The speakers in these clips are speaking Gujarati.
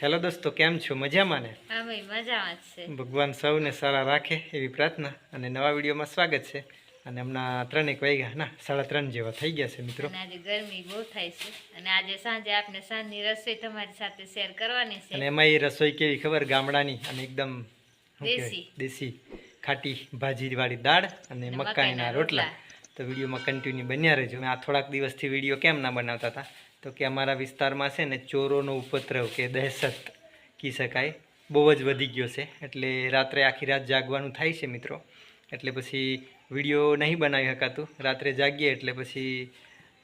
હેલો દોસ્તો કેમ છો? મજામાં ને? મજામાં છે. ભગવાન સૌને સારા રાખે એવી પ્રાર્થના અને નવા વિડીયોમાં સ્વાગત છે. અને હમણાં ત્રણેક વાગ્યા ના સાડા ત્રણ જેવા થઈ ગયા છે મિત્રો. આજે ગરમી બહુ થાય છે. અને આજે સાંજે આપણે સાંજની રસોઈ તમારી સાથે શેર કરવાની અને એમાં એ રસોઈ કેવી ખબર? ગામડાની અને એકદમ દેશી. દેશી. ખાટી ભાજીવાળી દાળ અને મકાઈના રોટલા. તો વિડીયોમાં કન્ટિન્યુ બન્યા રહેજો. મેં આ થોડાક દિવસથી વીડિયો કેમ ના બનાવતા હતા? તો કે અમારા વિસ્તારમાં છે ને ચોરોનો ઉપદ્રવ કે દહેશત કહી શકાય બહુ જ વધી ગયો છે. એટલે રાત્રે આખી રાત જાગવાનું થાય છે મિત્રો. એટલે પછી વીડિયો નહીં બનાવી શકાતું રાત્રે જાગીએ એટલે પછી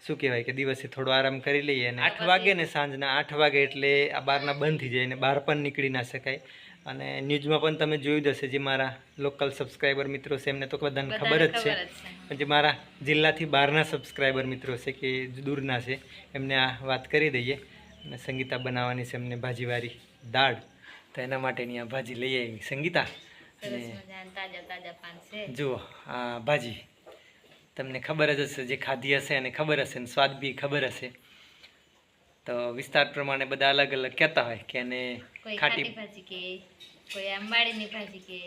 શું કહેવાય કે દિવસે થોડો આરામ કરી લઈએ અને આઠ વાગે ને સાંજના આઠ વાગે એટલે આ બહારના બંધ થઈ જાય અને બહાર પણ નીકળી ના શકાય. અને ન્યૂઝમાં પણ તમે જોયું જ હશે જે મારા લોકલ સબસ્ક્રાઈબર મિત્રો છે એમને તો બધાને ખબર જ છે. જ છે. પણ જે મારા જિલ્લાથી બહારના સબસ્ક્રાઈબર મિત્રો છે કે દૂરના છે એમને આ વાત કરી દઈએ. અને સંગીતા બનાવવાની છે એમને ભાજીવાળી દાળ. તો એના માટેની આ ભાજી લઈ આવી. સંગીતા અને જુઓ આ ભાજી તમને ખબર જ હશે જે ખાધી હશે અને ખબર હશે અને સ્વાદ બી ખબર હશે. તો વિસ્તાર પ્રમાણે બધા અલગ અલગ કહેતા હોય કે એને કોઈ ખાટી ભાજી કે કોઈ આંબાડીની ભાજી કે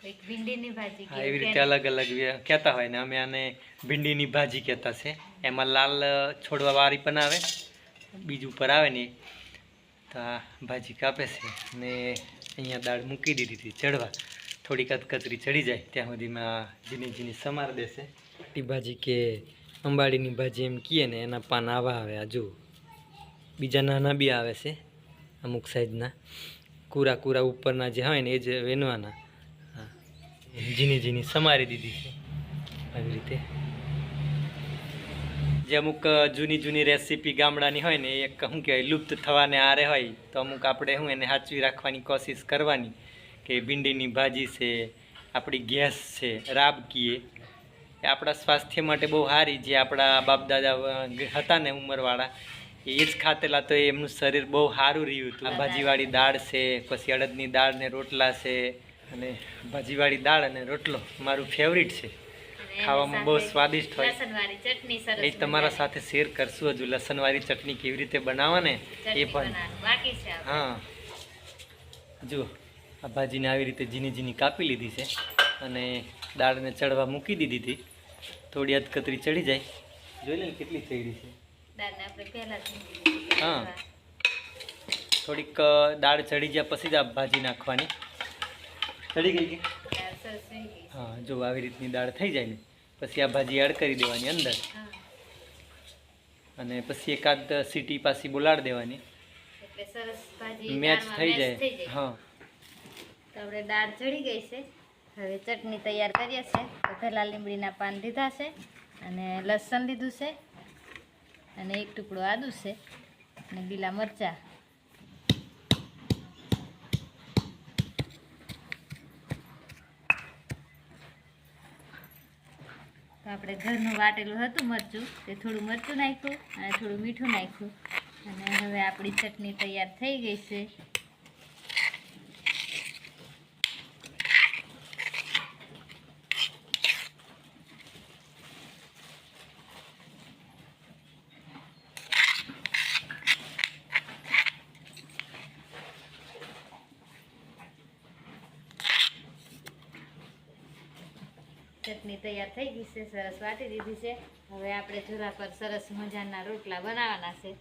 કોઈક ભીંડીની ભાજી હા કે એવી રીતે અલગ અલગ કહેતા હોય ને અમે આને ભીંડીની ભાજી કહેતા છે. એમાં લાલ છોડવા વાળી પણ આવે બીજું ઉપર આવે ને તો આ ભાજી કાપે છે. ને અહીંયા દાળ મૂકી દીધી હતી ચડવા. થોડી કતકતરી ચડી જાય ત્યાં સુધીમાં ઝીણી ઝીણી સમાર દેશે. ટી ભાજી કે અંબાડીની ભાજી એમ કહીએ ને એના પાન આવા આવે આ જુઓ. બીજા નાના બી આવે છે. અમુક સાઈઝના. કુરા કુરા ઉપરના જે હોય ને એ જ વેનવાના. હા. ઝીણી ઝીણી સમારી દીધી છે. આવી રીતે. જે અમુક જૂની જૂની રેસીપી ગામડાની હોય ને એક, શું કહેવાય, લુપ્ત થવાને આરે હોય, તો અમુક આપણે શું એને સાચવી રાખવાની કોશિશ કરવાની કે ભીંડીની ભાજી છે, આપણી ગેસ છે, રાબકીએ. એ આપણા સ્વાસ્થ્ય માટે બહુ સારી, જે આપણા બાપ દાદા હતા ને ઉંમરવાળા એ જ ખાતેલા તો એમનું શરીર બહુ સારું રહ્યું હતું. ભાજીવાળી દાળ છે પછી અડદની દાળ ને રોટલા છે અને ભાજીવાળી દાળ અને રોટલો મારું ફેવરિટ છે. ખાવામાં બહુ સ્વાદિષ્ટ હોય. એ તમારા સાથે શેર કરશું હજુ. લસણવાળી ચટણી કેવી રીતે બનાવવાને એ પણ. હા. જુઓ આ ભાજીને આવી રીતે ઝીણી ઝીણી કાપી લીધી છે અને દાળને ચડવા મૂકી દીધી હતી. થોડી અધકતરી ચડી જાય. જોઈ લે કેટલી ચડી છે. દાળને આપણે પહેલા હા. થોડીક દાળ ચડી ગયા પછી જ આ ભાજી નાખવાની. ચડી ગઈ કે? હા જો આવી રીતની દાળ થઈ જાય ને પછી આ ભાજી એડ કરી દેવાની અંદર. અને પછી એકાદ સીટી પાછી બોલાડી દેવાની. મેચ થઈ મેચ થઈ જાય. હા. તો આપણે દાળ ચડી ગઈ છે. હવે ચટણી તૈયાર કરીએ છે તો પહેલાં લીમડીના પાન લીધા છે અને લસણ લીધું છે. અને એક ટુકડો આદુ છે અને લીલા મરચાં. તો આપણે ઘરનું વાટેલું હતું મરચું, તે થોડું મરચું નાખ્યું અને થોડું મીઠું નાખ્યું. અને હવે આપણી ચટણી તૈયાર થઈ ગઈ છે. ચટણી તૈયાર થઈ ગઈ છે, સરસ વાટી દીધી છે. હવે આપણે ચૂલા પર સરસ મજાના રોટલા બનાવવાના છે.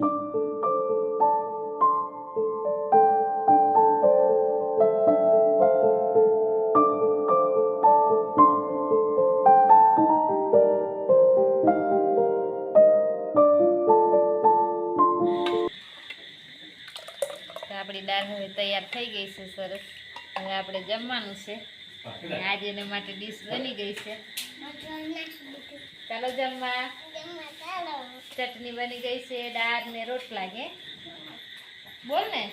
આપણી દાળ હવે તૈયાર થઈ ગઈ છે, સરસ. હવે આપણે જમવાનું છે. આજે એના માટે ડીશ બની ગઈ છે. ચાલો જમવા. ચટણી બની ગઈ છે દાળ ને રોટલા કે બોલ ને.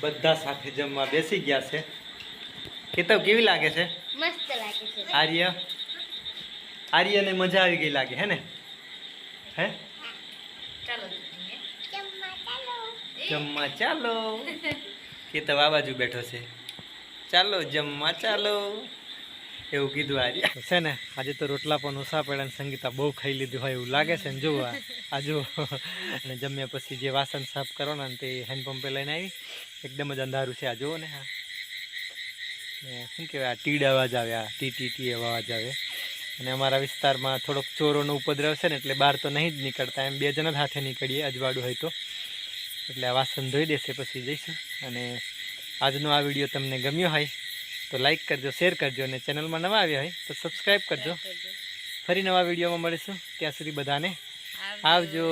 બધા સાથે જમવા બેસી ગયા છે. કેતવ કેવી લાગે છે? મસ્ત લાગે છે. આર્ય? આર્યને મજા આવી ગઈ લાગે હે ને? હે? ચાલો. જમવા ચાલો. કેતવ આ બાજુ બેઠો છે. ચાલો, જમવા ચાલો. એવું કીધું આજે. છે ને, આજે તો રોટલા પણ ઓછા પડ્યા ને સંગીતા બહુ ખાઈ લીધું હોય એવું લાગે છે ને, જુઓ આ જુઓ. અને જમ્યા પછી જે વાસણ સાફ કરવાના ને તે હેન્ડપંપે લઈને આવી. એકદમ જ અંધારું છે આ, જુઓ ને હા શું કહેવાય, આ ટીડ અવાજ આવે, આ ટી ટી ટી અવાજ આવે. અને અમારા વિસ્તારમાં થોડોક ચોરોનો ઉપદ્રવ છે ને, એટલે બહાર તો નહીં જ નીકળતા, એમ બે જણા જ હાથે નીકળીએ, અજવાળું હોય તો. એટલે આ વાસણ ધોઈ દેશે પછી જઈશું. અને આજનો આ વીડિયો તમને ગમ્યો હોય તો લાઈક કરજો શેર કરજો અને ચેનલમાં નવા આવ્યા હોય તો સબસ્ક્રાઈબ કરજો. ફરી નવા વિડીયોમાં મળીશું. ત્યાં સુધી બધાને આવજો.